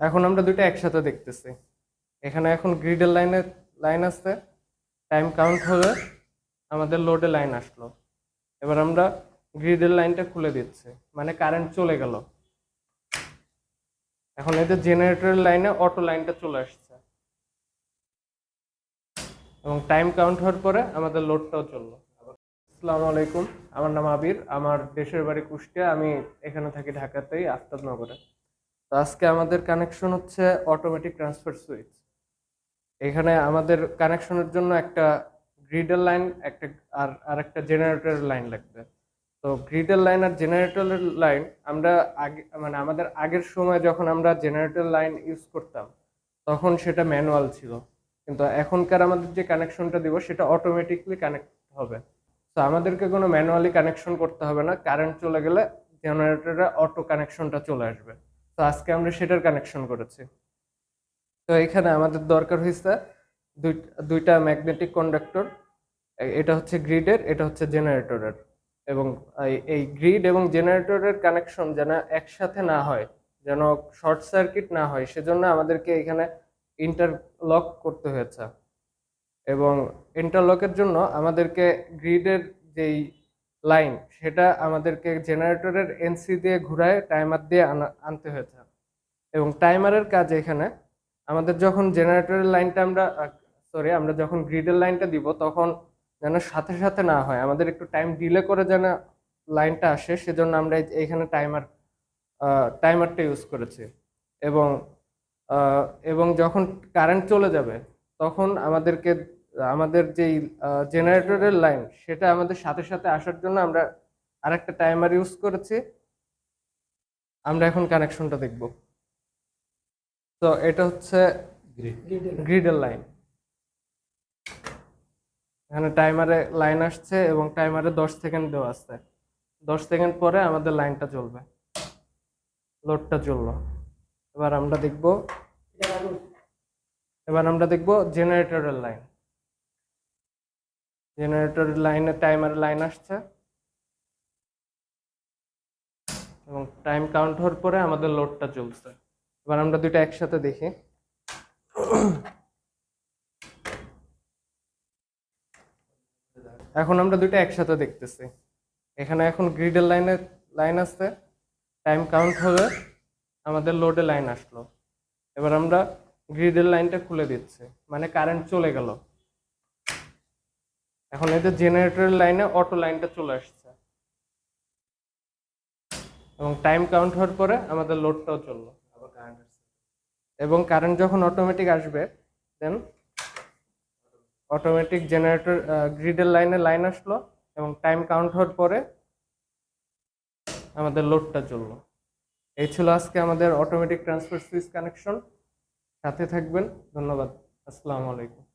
এখন আমরা দুটো একসাথে দেখতেছি। এখানে এখন গ্রিডের লাইনে লাইন আসছে টাইম কাউন্ট হবে আমাদের লোডে লাইন আসলো। এবার আমরা গ্রিডের লাইনটা খুলে দিচ্ছি মানে কারেন্ট চলে গেল। এখন এদের জেনারেটরের লাইনে অটো লাইনটা চলে আসছে। এবং টাইম কাউন্ট হওয়ার পরে আমাদের লোডটাও চলল। আসসালামু আলাইকুম, আমার নাম আবির, আমার দেশের বাড়ি কুষ্টিয়া, আমি এখানে থাকি ঢাকাতেই, আফতাবনগরে। তো আজকে আমাদের কানেকশন হচ্ছে অটোমেটিক ট্রান্সফার সুইচ এখানে আমাদের কানেকশনের জন্য একটা গ্রিডের লাইন একটা আর আর একটা জেনারেটরের লাইন লাগবে। তো গ্রিডের লাইন আর জেনারেটরের লাইন আমরা আগে মানে আমাদের আগের সময় যখন আমরা জেনারেটর লাইন ইউজ করতাম, তখন সেটা ম্যানুয়াল ছিল। কিন্তু এখনকার আমাদের যে কানেকশনটা দিব, সেটা অটোমেটিকলি কানেক্ট হবে। তো আমাদেরকে কোনো ম্যানুয়ালি কানেকশন করতে হবে না। কারেন্ট চলে গেলে জেনারেটরে অটো কানেকশনটা চলে আসবে। তো আজকে আমরা সেটার কানেকশন করেছি। তো এখানে আমাদের দরকার হয়েছে দুই- দুইটা ম্যাগনেটিক কন্ডাক্টর এটা হচ্ছে গ্রিডের এটা হচ্ছে জেনারেটরের এবং এই গ্রিড এবং জেনারেটরের কানেকশন যেন একসাথে না হয়, যেন শর্ট সার্কিট না হয়, সেজন্য আমাদেরকে এখানে ইন্টারলক করতে হয়েছে। এবং ইন্টারলকের জন্য আমাদেরকে গ্রিডের যেই লাইন, সেটা আমাদেরকে জেনারেটরের এনসি দিয়ে ঘুরায় টাইমার দিয়ে আনা, আনতে হয়েছে। এবং টাইমারের কাজ এখানে, আমাদের যখন জেনারেটরের লাইনটা আমরা সরি আমরা যখন গ্রিডের লাইনটা দিব, তখন যেন সাথে সাথে না হয়, আমাদের একটু টাইম ডিলে করে যেন লাইনটা আসে, সেজন্য আমরা এই- এইখানে টাইমার টাইমারটা ইউজ করেছি। এবং এবং যখন কারেন্ট চলে যাবে, তখন আমাদেরকে আমাদের যেই জেনারেটরের লাইন সেটা আমাদের সাথে সাথে আসার জন্য আমরা আরেকটা টাইমার ইউজ করেছি। আমরা এখন কানেকশনটা দেখব। তো এটা হচ্ছে গ্রিডের লাইন এখানে টাইমারে লাইন আসছে এবং টাইমারে দশ সেকেন্ড দেওয়া আছে। দশ সেকেন্ড পরে আমাদের লাইনটা চলবে। লোডটা চলল। এবার আমরা দেখব এবার আমরা দেখব জেনারেটরের লাইন জেনারেটরের লাইনে টাইমার লাইন আসছে। এবং টাইম কাউন্ট হওয়ার পরে আমাদের লোডটা চলছে। এবার আমরা দুইটা একসাথে দেখি। এখন আমরা দুইটা একসাথে দেখতেছি। এখানে এখন গ্রিডের লাইনে লাইন আসছে। টাইম কাউন্ট হবে আমাদের লোডে লাইন আসলো। এবার আমরা গ্রিডের লাইনটা খুলে দিচ্ছি। মানে কারেন্ট চলে গেল। এখন এদের জেনারেটরের লাইনে অটো লাইনটা চলে আসছে। এবং টাইম কাউন্ট হওয়ার পরে আমাদের লোডটাও চলল। এবং কারেন্ট যখন অটোমেটিক আসবে দেন অটোমেটিক জেনারেটর গ্রিডের লাইনে লাইন আসলো এবং টাইম কাউন্ট হওয়ার পরে আমাদের লোডটা চলল। এই ছিল আজকে আমাদের অটোমেটিক ট্রান্সফার সুইচ কানেকশন সাথে থাকবেন। ধন্যবাদ। আসসালামু আলাইকুম।